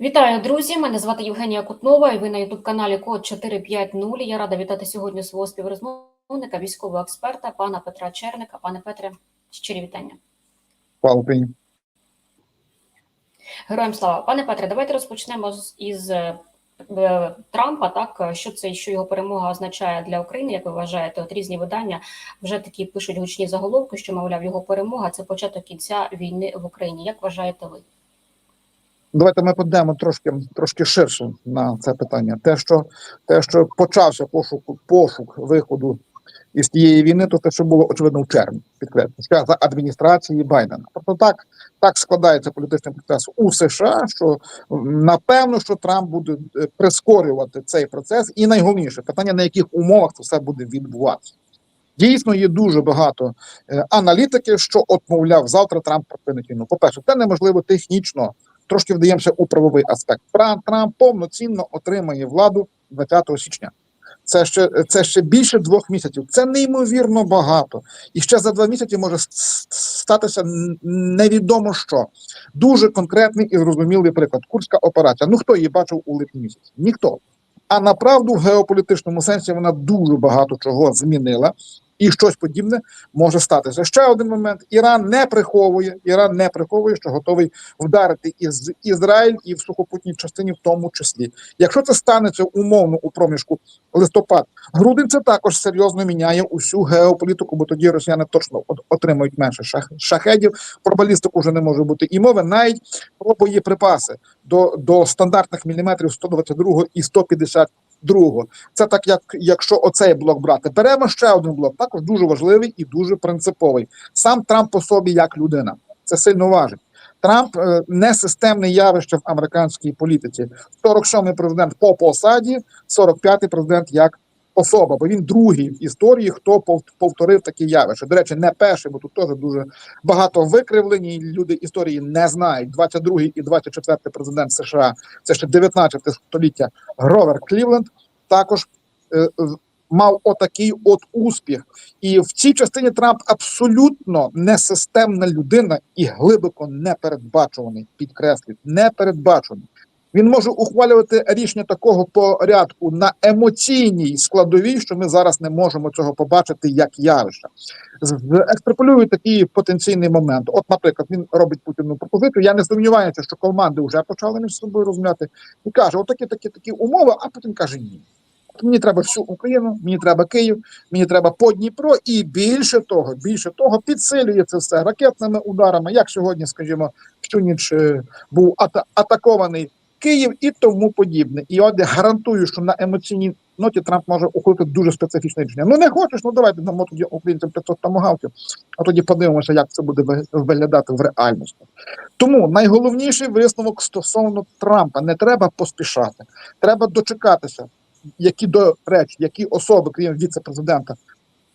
Вітаю, друзі! Мене звати Євгенія Кутнова, і ви на ютуб-каналі Код 450. Я рада вітати сьогодні свого співрозмовника, військового експерта, пана Петра Черника. Пане Петре, щирі вітання. Україні. Героям слава. Пане Петре, давайте розпочнемо з- із е, е, Трампа. Так що це що його перемога означає для України? Як ви вважаєте? От різні видання вже такі пишуть гучні заголовки, що мовляв його перемога це початок кінця війни в Україні. Як вважаєте ви? Давайте ми подемо трошки трошки ширше на це питання. Те, що те, що почався пошук пошук виходу із тієї війни, то те, що було очевидно в червні, підкреслю, за адміністрації Байдена. Тобто так, так складається політичний процес у США, що напевно, що Трамп буде е, прискорювати цей процес, і найголовніше питання, на яких умовах це все буде відбуватися. Дійсно, є дуже багато е, аналітики, що от, мовляв, завтра Трамп припинить війну. По перше, це неможливо технічно. Трошки вдаємося у правовий аспект. Трамп, повноцінно отримає владу 20 січня. Це ще це ще більше двох місяців. Це неймовірно багато. І ще за два місяці може статися невідомо що. Дуже конкретний і зрозумілий приклад. Курська операція. Ну хто її бачив у липні місяці? Ніхто. А направду в геополітичному сенсі вона дуже багато чого змінила. І щось подібне може статися. Ще один момент: Іран не приховує, Іран не приховує, що готовий вдарити із Ізраїль і в сухопутній частині, в тому числі. Якщо це станеться умовно у проміжку листопад, грудень це також серйозно міняє усю геополітику, бо тоді росіяни точно отримають менше шах, шахедів. Про балістику вже не може бути і мови, навіть про боєприпаси до, до стандартних міліметрів 122 і 152. Це так, як якщо оцей блок брати, беремо ще один блок, також дуже важливий і дуже принциповий. Сам Трамп по собі як людина. Це сильно важить. Трамп е, не системне явище в американській політиці. 47-й президент по посаді, 45-й президент як особа, бо він другий в історії, хто повторив такі явища. До речі, не перший, бо тут теж дуже багато викривлень. і Люди історії не знають. 22-й і 24-й президент США, це ще 19 століття. Гровер Клівленд також е, мав отакий от успіх. І в цій частині Трамп абсолютно несистемна людина і глибоко непередбачуваний. Підкреслюю, непередбачений. Він може ухвалювати рішення такого порядку на емоційній складовій, що ми зараз не можемо цього побачити як явище. Екстраполюю такий потенційний момент. От, наприклад, він робить Путіну пропозицію. Я не сумніваюся, що команди вже почали між собою розмовляти і каже: отакі такі такі умови. А Путін каже ні. Мені треба всю Україну, мені треба Київ, мені треба по Дніпро, і більше того, більше того, підсилює це все ракетними ударами. Як сьогодні, скажімо, всю ніч е, був ата- атакований Київ і тому подібне. І я гарантую, що на емоційній ноті Трамп може ухвалити дуже специфічне рішення. Ну не хочеш, ну давайте дамо тоді українцям 500 томагавків, а тоді подивимося, як це буде виглядати в реальності. Тому найголовніший висновок стосовно Трампа не треба поспішати, треба дочекатися, які до речі, які особи, крім віце-президента,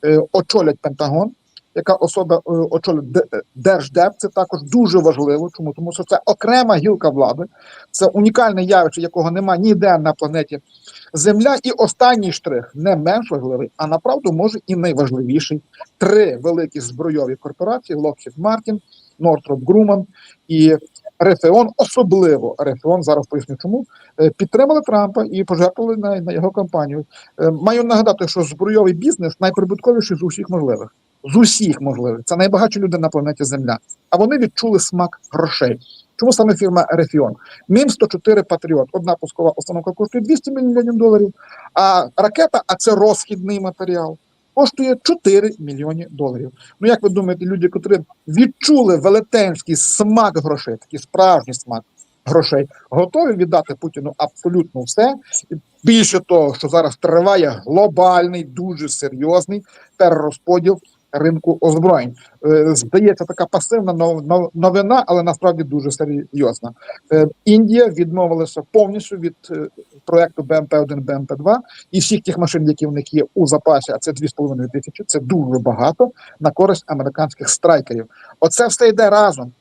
е, очолять Пентагон. Яка особа е, очолить е, Держдеп, це також дуже важливо. Чому? Тому що це окрема гілка влади, це унікальне явище, якого немає ніде на планеті Земля. І останній штрих не менш важливий, а направду може і найважливіший. Три великі збройові корпорації: Lockheed Martin, Northrop Grumman і Рефеон, особливо Рефеон, зараз поясню чому, е, підтримали Трампа і пожертвували на, на його кампанію. Маю нагадати, що збройовий бізнес найприбутковіший з усіх можливих. З усіх можливих. Це найбагатші люди на планеті Земля. А вони відчули смак грошей. Чому саме фірма Рефіон? Мім 104 Патріот. Одна пускова установка коштує 200 мільйонів доларів, а ракета, а це розхідний матеріал, коштує 4 мільйони доларів. Ну як ви думаєте, люди, котрі відчули велетенський смак грошей, такий справжній смак грошей, готові віддати Путіну абсолютно все. Більше того, що зараз триває глобальний, дуже серйозний перерозподіл ринку озброєнь. Е, Здається, така пасивна нов- нов- новина, але насправді дуже серйозна. Е, Індія відмовилася повністю від е, проекту БМП-1, БМП-2 і всіх тих машин, які в них є у запасі, а це 2,5 тисячі. Це дуже багато на користь американських страйкерів. Оце все йде разом.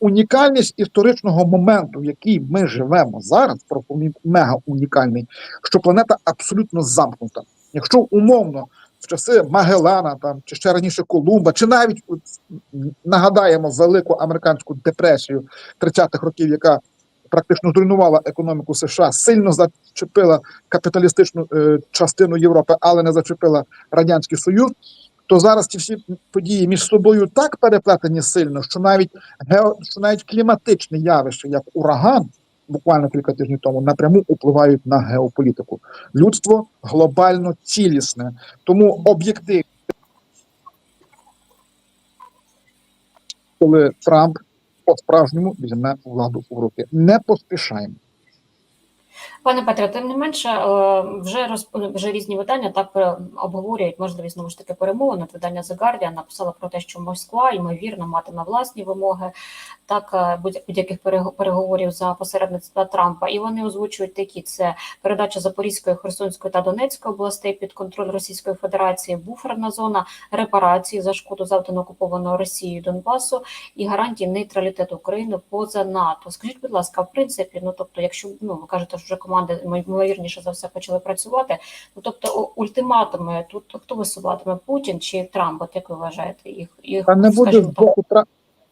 Унікальність історичного моменту, в який ми живемо зараз, просто мега унікальний, що планета абсолютно замкнута. Якщо умовно в часи Магеллана там чи ще раніше Колумба, чи навіть нагадаємо велику американську депресію 30-х років, яка практично зруйнувала економіку США, сильно зачепила капіталістичну е, частину Європи, але не зачепила радянський союз. То зараз ці всі події між собою так переплетені сильно, що навіть гео, що навіть кліматичні явища, як ураган, буквально кілька тижнів тому, напряму впливають на геополітику. Людство глобально цілісне, тому об'єктив, коли Трамп по-справжньому візьме владу в руки. Не поспішаємо. Пане Петре, тим не менше, е, вже роз вже різні видання так е, обговорюють можливість знову ж таки перемовин. От Видання The Guardian написало про те, що Москва ймовірно матиме власні вимоги так е, будь- будь-яких перего- переговорів за посередництва Трампа. І вони озвучують такі: це передача Запорізької, Херсонської та Донецької областей під контроль Російської Федерації, буферна зона, репарації за шкоду завдану окупованого Росією Донбасу і гарантії нейтралітету України поза НАТО. Скажіть, будь ласка, в принципі, ну тобто, якщо ну ви кажете, що вже команди ймовірніше за все почали працювати. Ну тобто, ультиматуми тут хто висуватиме Путін чи Трамп? От як ви вважаєте їх? їх Та не буде з боку Тра...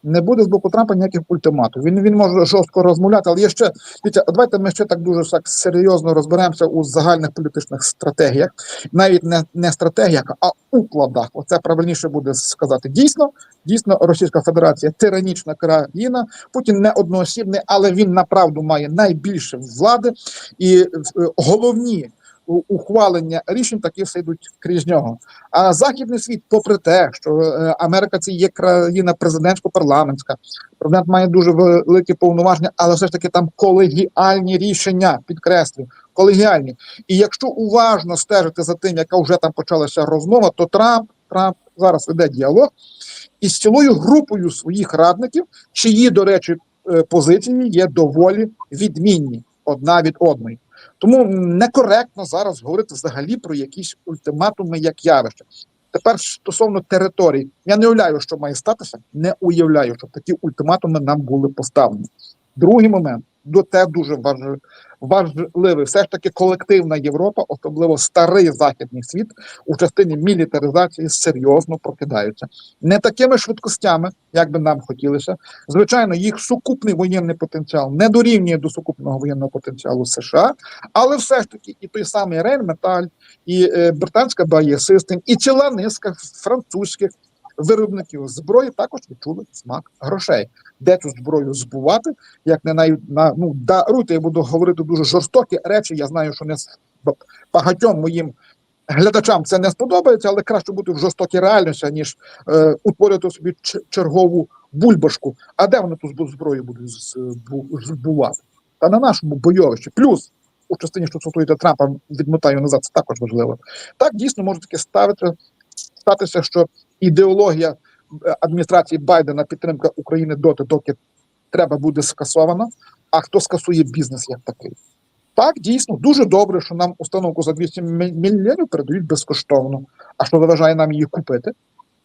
не буде з боку Трампа ніяких ультиматів. Він він може жорстко розмовляти, але є ще дивіться, давайте ми ще так дуже так серйозно розберемося у загальних політичних стратегіях, навіть не, не стратегіях, а укладах. Оце правильніше буде сказати. Дійсно, дійсно, Російська Федерація тиранічна країна. Путін не одноосібний, але він направду має найбільше влади і е, головні. Ухвалення рішень такі все йдуть крізь нього. А західний світ, попри те, що е, Америка це є країна президентсько-парламентська, президент має дуже великі повноваження, але все ж таки там колегіальні рішення, підкреслю, колегіальні. І якщо уважно стежити за тим, яка вже там почалася розмова, то Трамп Трамп зараз веде діалог із цілою групою своїх радників, чиї, до речі, е, позиції є доволі відмінні одна від одної. Тому некоректно зараз говорити взагалі про якісь ультиматуми як явище. Тепер стосовно територій, я не уявляю, що має статися. Не уявляю, щоб такі ультиматуми нам були поставлені. Другий момент до те дуже важливий. Все ж таки, колективна Європа, особливо старий західний світ, у частині мілітаризації серйозно прокидаються не такими швидкостями, як би нам хотілося. Звичайно, їх сукупний воєнний потенціал не дорівнює до сукупного воєнного потенціалу США, але все ж таки і той самий Рейнметаль, і е, британська Bayer і ціла низка французьких виробників зброї також відчули смак грошей. Де цю зброю збувати, як не на, на ну даруйте, я буду говорити дуже жорстокі речі. Я знаю, що не багатьом моїм глядачам це не сподобається, але краще бути в жорстокій реальності, ніж е, утворити собі чергову бульбашку. А де вони ту зброю будуть збувати? Та на нашому бойовищі. Плюс у частині, що стосується Трампа, відмотаю назад, це також важливо. Так дійсно може таке ставити статися, що ідеологія адміністрації Байдена підтримка України доти, доки треба буде скасована. А хто скасує бізнес як такий? Так, дійсно, дуже добре, що нам установку за 200 мі- мільйонів передають безкоштовно. А що заважає нам її купити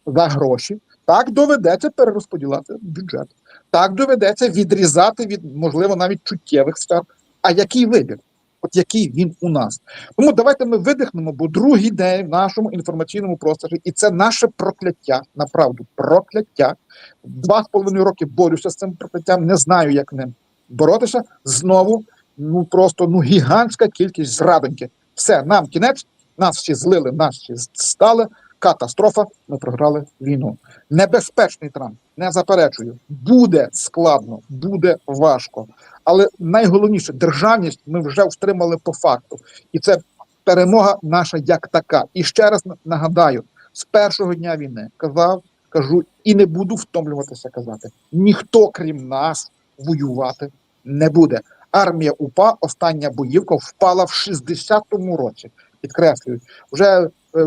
за гроші? Так доведеться перерозподіляти бюджет. Так доведеться відрізати від, можливо, навіть чуттєвих сфер. А який вибір? От який він у нас? Тому давайте ми видихнемо, бо другий день в нашому інформаційному просторі, і це наше прокляття, направду, прокляття. Два з половиною роки борюся з цим прокляттям, не знаю, як ним боротися. Знову ну просто ну гігантська кількість зрадоньки. Все, нам кінець, нас всі злили, нас всі стали. Катастрофа, ми програли війну. Небезпечний Трамп, не заперечую. Буде складно, буде важко. Але найголовніше державність ми вже втримали по факту, і це перемога наша як така. І ще раз нагадаю: з першого дня війни казав, кажу і не буду втомлюватися казати: ніхто крім нас воювати не буде. Армія УПА, остання боївка, впала в 60-му році. Підкреслюю, вже е,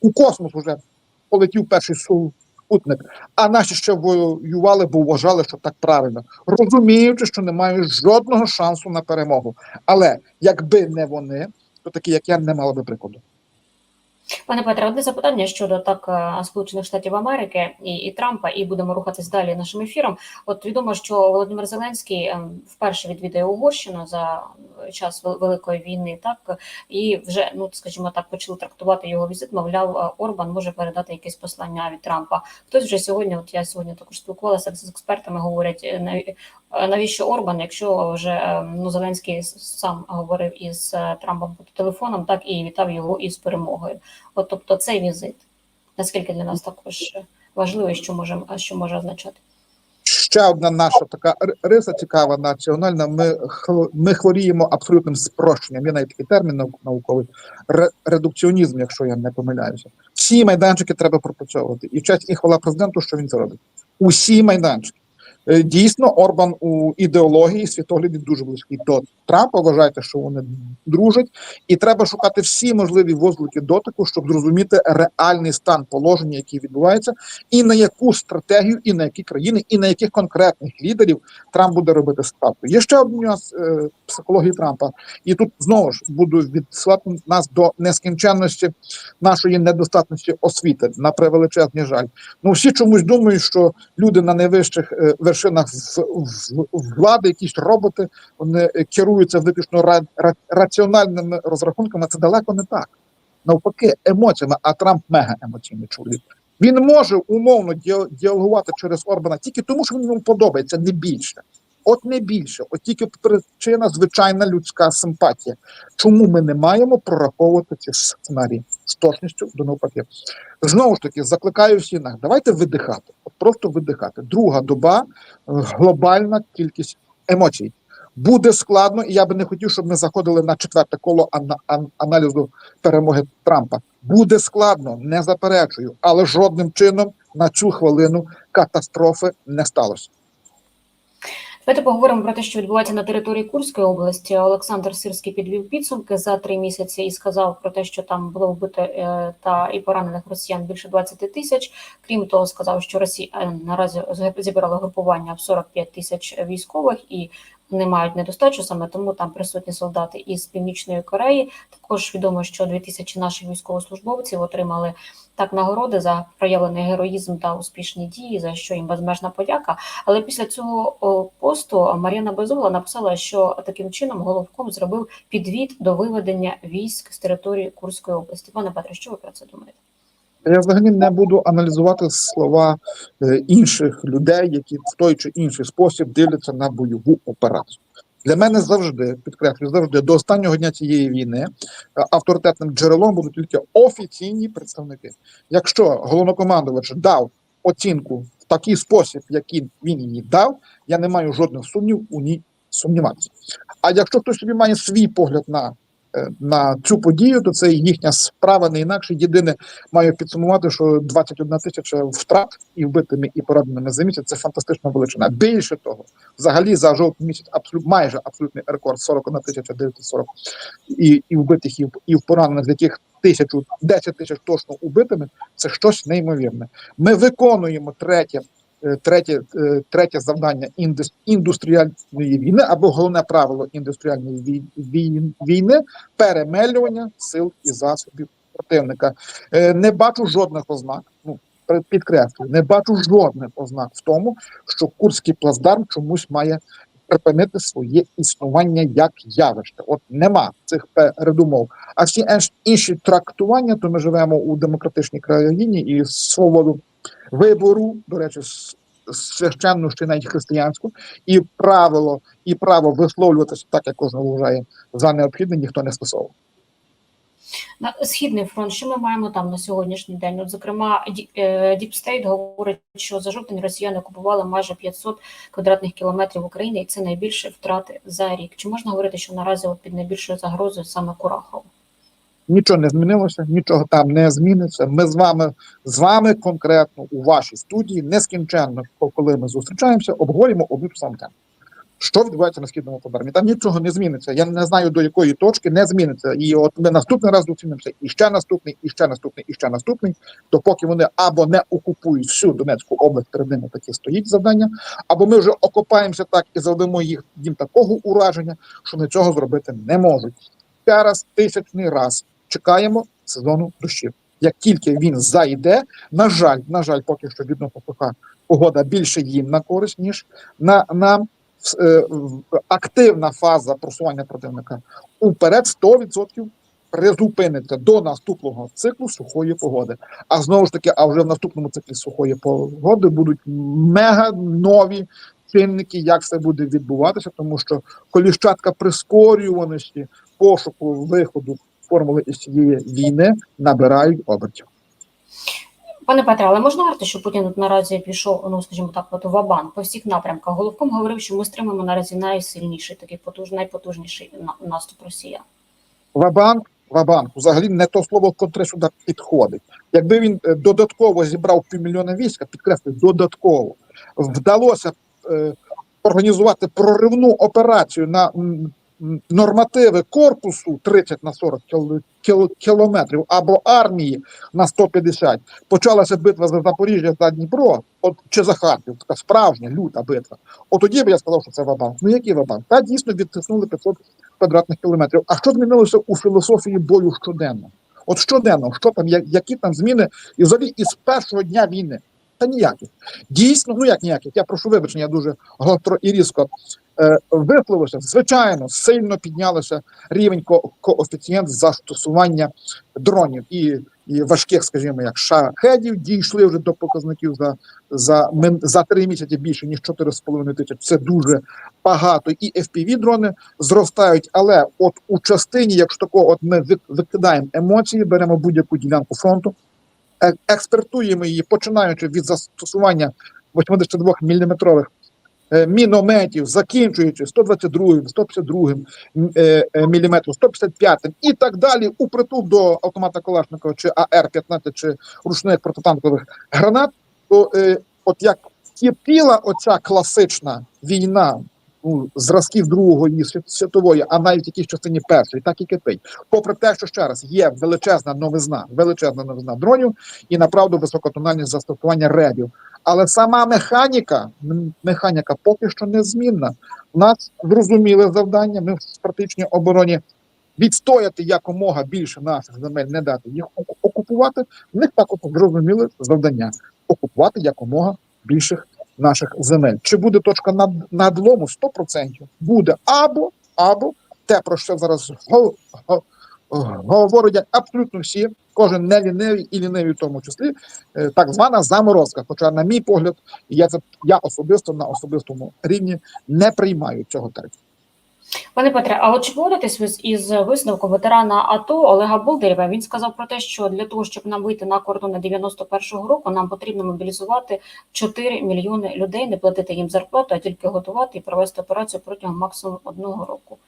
у космос вже полетів перший супутник, а наші ще воювали, бо вважали, що так правильно, розуміючи, що не мають жодного шансу на перемогу. Але якби не вони, то такі, як я, не мали би прикладу. Пане Петре, одне запитання щодо так е, Сполучених Штатів Америки і, і Трампа, і будемо рухатись далі нашим ефіром. От відомо, що Володимир Зеленський ем, вперше відвідає Угорщину за час великої війни, так і вже ну скажімо так, почали трактувати його візит. Мовляв, е, Орбан може передати якесь послання від Трампа. Хтось вже сьогодні, от я сьогодні також спілкувалася з експертами, говорять е, навіщо Орбан, якщо вже е, ну Зеленський сам говорив із е, Трампом по телефоном, так і вітав його із перемогою. От тобто цей візит, наскільки для нас також важливий, що може що може означати. Ще одна наша така риса цікава національна. Ми ми хворіємо абсолютним спрощенням. Є навіть такий термін нау- науковий ре- редукціонізм, якщо я не помиляюся. Всі майданчики треба пропрацьовувати. І честь і хвала президенту, що він це робить. Усі майданчики. Е, Дійсно, Орбан у ідеології світогляді дуже близький до Трампа. Вважайте, що вони дружать, і треба шукати всі можливі возлики дотику, щоб зрозуміти реальний стан положення, який відбувається, і на яку стратегію, і на які країни, і на яких конкретних лідерів Трамп буде робити ставку. Є ще один нюанс е, психології Трампа, і тут знову ж буду відсилати нас до нескінченності нашої недостатності освіти на превеличезний жаль. Ну всі чомусь думають, що люди на найвищих е, вершинах в, в, влади, якісь роботи, вони керуються виключно ра, ра, раціональними розрахунками. Це далеко не так. Навпаки, емоціями, а Трамп мега емоційний чоловік. Він може умовно діалогувати через Орбана тільки тому, що він йому подобається, не більше. От не більше, от тільки причина звичайна людська симпатія. Чому ми не маємо прораховувати ці сценарії з точністю до навпаки? Знову ж таки, закликаю всіх нас, давайте видихати, от просто видихати. Друга доба, е, глобальна кількість емоцій. Буде складно, і я би не хотів, щоб ми заходили на четверте коло аналізу перемоги Трампа. Буде складно, не заперечую, але жодним чином на цю хвилину катастрофи не сталося. Давайте поговоримо про те, що відбувається на території Курської області. Олександр Сирський підвів підсумки за три місяці і сказав про те, що там було вбито е, та і поранених росіян більше 20 тисяч. Крім того, сказав, що Росія е, наразі зібрала групування в 45 тисяч військових і вони мають недостачу саме тому там присутні солдати із північної Кореї. Також відомо, що 2000 наших військовослужбовців отримали так нагороди за проявлений героїзм та успішні дії, за що їм безмежна подяка. Але після цього посту Мар'яна Безугла написала, що таким чином головком зробив підвід до виведення військ з території Курської області. Пане Петре, що ви про це думаєте? Я взагалі не буду аналізувати слова е, інших людей, які в той чи інший спосіб дивляться на бойову операцію. Для мене завжди підкреслюю, завжди до останнього дня цієї війни е, авторитетним джерелом будуть тільки офіційні представники. Якщо головнокомандувач дав оцінку в такий спосіб, який він її дав, я не маю жодних сумнів у ній сумніватися. А якщо хтось собі має свій погляд на, на цю подію, то це їхня справа не інакше. Єдине маю підсумувати, що 21 тисяча втрат і вбитими, і пораненими за місяць це фантастична величина. Більше того, взагалі за жовтий місяць абсолютно майже абсолютний рекорд 41 тисяча 940 і, і вбитих, і, і в поранених, з яких тисячу 10 тисяч точно убитими. Це щось неймовірне. Ми виконуємо третє. Е, Третє, е, третє завдання індус- індустріальної війни або головне правило індустріальної вій- вій- війни перемелювання сил і засобів противника. Е, Не бачу жодних ознак. Ну підкреслюю, не бачу жодних ознак в тому, що курський плацдарм чомусь має припинити своє існування як явище. От нема цих передумов. А всі інші трактування, то ми живемо у демократичній країні і свободу вибору, до речі, священну ще навіть християнську, і правило, і право висловлюватися так, як кожен вважає за необхідне, ніхто не скасовував. Східний фронт, що ми маємо там на сьогоднішній день? От, зокрема, Ді- Deep State говорить, що за жовтень росіяни окупували майже 500 квадратних кілометрів України, і це найбільше втрати за рік. Чи можна говорити, що наразі от під найбільшою загрозою саме Курахово? Нічого не змінилося, нічого там не зміниться. Ми з вами з вами конкретно у вашій студії нескінченно, коли ми зустрічаємося, обговорюємо одну ту саму тему. Що відбувається на східному побережжі? Там нічого не зміниться. Я не знаю до якої точки не зміниться. І от ми наступний раз зустрінемося, і ще наступний, і ще наступний, і ще наступний. Допоки вони або не окупують всю Донецьку область, перед ними таке стоїть завдання, або ми вже окопаємося так і завдамо їх їм такого ураження, що вони цього зробити не можуть. Ще раз, тисячний раз чекаємо сезону дощів. Як тільки він зайде, на жаль, на жаль, поки що відносно суха погода більше їм на користь, ніж на нам. е, активна фаза просування противника уперед 100% призупиниться до наступного циклу сухої погоди. А знову ж таки, а вже в наступному циклі сухої погоди будуть мега нові чинники, як це буде відбуватися, тому що коліщатка прискорюваності пошуку виходу формули із цієї війни набирають обертів. Пане Петре, але можна говорити, що Путін тут наразі пішов, ну скажімо так, от вабан по всіх напрямках. Головком говорив, що ми стримуємо наразі найсильніший, такий потуж, найпотужніший наступ Росія. Вабанк, Вабанк, взагалі не то слово, котре сюди підходить. Якби він е, додатково зібрав півмільйона війська, підкреслюю, додатково вдалося е, організувати проривну операцію на нормативи корпусу 30 на 40 кіл- кіл- кілометрів або армії на 150. Почалася битва за Запоріжжя за Дніпро, от чи за Харків, така справжня люта битва. От тоді б я сказав, що це Вабанк. Ну який Вабанк? Та дійсно відтиснули 500 квадратних кілометрів. А що змінилося у філософії бою щоденно? От щоденно, що там, які там зміни, і взагалі із першого дня війни? Та ніяких. Дійсно, ну як ніяких, я прошу вибачення, я дуже гостро і різко е, висловився. Звичайно, сильно піднялося рівень ко- коефіцієнт застосування дронів і, і важких, скажімо, як шахедів, дійшли вже до показників за, за, мин- за три місяці більше, ніж 4,5 тисяч. Це дуже багато. І FPV дрони зростають, але от у частині, якщо такого, от ми викидаємо емоції, беремо будь-яку ділянку фронту, експертуємо її, починаючи від застосування 82 міліметрових е, мінометів, закінчуючи 122, 152 м, е, е, міліметрів, 155 і так далі, упритул до автомата Калашникова чи АР-15 чи ручних протитанкових гранат, то е, от як кипіла оця класична війна ну, зразків Другої світ- світової, а навіть якійсь частині першої, так і кипить. Попри те, що ще раз є величезна новизна, величезна новизна дронів і направду високотональні застосування ребів. Але сама механіка, механіка поки що незмінна. У нас зрозуміле завдання. Ми в стратегічній обороні відстояти якомога більше наших земель, не дати їх окупувати. В них також зрозуміле завдання окупувати якомога більших наших земель. Чи буде точка над, надлому 100%? Буде або або те, про що зараз го- го- говорять абсолютно всі, кожен не лінивий і лінивий в тому числі, е, так звана заморозка. Хоча, на мій погляд, я це я особисто на особистому рівні не приймаю цього терміну. Пане Петре, а от чи погодитесь із висновком ветерана АТО Олега Болдирєва? Він сказав про те, що для того, щоб нам вийти на кордони 91-го року, нам потрібно мобілізувати 4 мільйони людей, не платити їм зарплату, а тільки готувати і провести операцію протягом максимум одного року.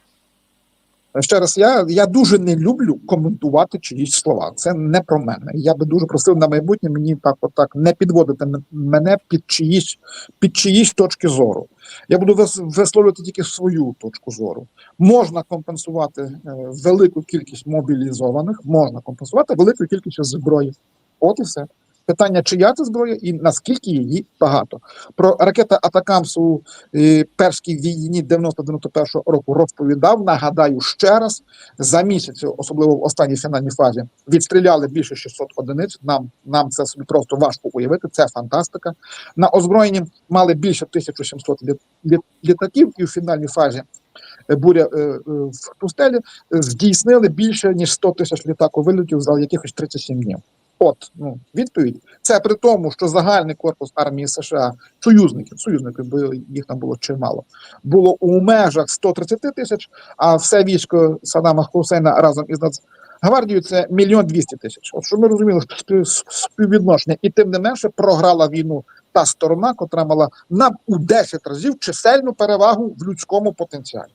Ще раз, я, я дуже не люблю коментувати чиїсь слова. Це не про мене. Я би дуже просив на майбутнє мені так, отак не підводити мене під чиїсь під чиїсь точки зору. Я буду висловлювати тільки свою точку зору. Можна компенсувати е, велику кількість мобілізованих, можна компенсувати велику кількість зброї. От і все. Питання, чия це зброя і наскільки її багато. Про ракета Атакамсу е, першій війні 90-91 року розповідав. Нагадаю ще раз за місяць, особливо в останній фінальній фазі, відстріляли більше 600 одиниць. Нам нам це собі просто важко уявити. Це фантастика. На озброєнні мали більше 1700 літ, літ, літаків, і в фінальній фазі е, буря е, е, в пустелі здійснили більше ніж 100 тисяч літаковильотів за якихось 37 днів. От ну відповідь. Це при тому, що загальний корпус армії США, союзників, союзників, бо їх там було чимало, було у межах 130 тисяч, а все військо Саддама Хусейна разом із Нацгвардією це мільйон двісті тисяч. От щоб ми розуміли спів- співвідношення, і тим не менше програла війну та сторона, котра мала на у 10 разів чисельну перевагу в людському потенціалі.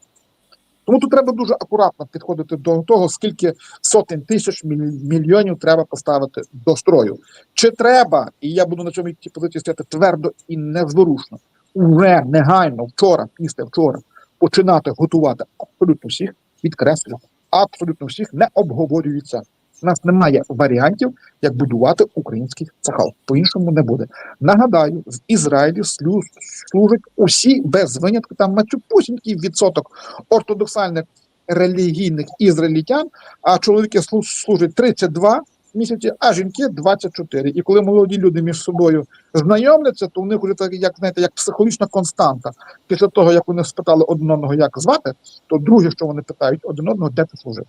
Тому тут треба дуже акуратно підходити до того, скільки сотень тисяч мільйонів треба поставити до строю. Чи треба, і я буду на цьому позиції стояти твердо і незворушно, уже негайно, вчора, після вчора, починати готувати абсолютно всіх, підкреслю, абсолютно всіх не обговорюється. У нас немає варіантів, як будувати український цахал. По-іншому не буде. Нагадаю, в Ізраїлі служать усі без винятку, там мацюпусінький відсоток ортодоксальних релігійних ізраїльтян, а чоловіки слу- служать 32, місяці, а жінки 24. І коли молоді люди між собою знайомляться, то у них вже так, як знаєте, як психологічна константа. Після того, як вони спитали один одного, як звати, то друге, що вони питають один одного, де ти служив.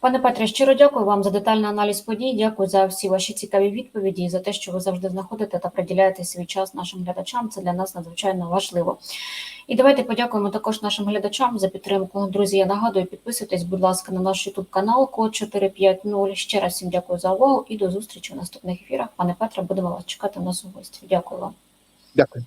Пане Петре, щиро дякую вам за детальний аналіз подій. Дякую за всі ваші цікаві відповіді і за те, що ви завжди знаходите та приділяєте свій час нашим глядачам. Це для нас надзвичайно важливо. І давайте подякуємо також нашим глядачам за підтримку. Друзі, я нагадую, підписуйтесь, будь ласка, на наш YouTube канал код 450. Ще раз всім дякую за увагу і до зустрічі у наступних ефірах. Пане Петре, будемо вас чекати в нас у гості. Дякую вам. Дякую.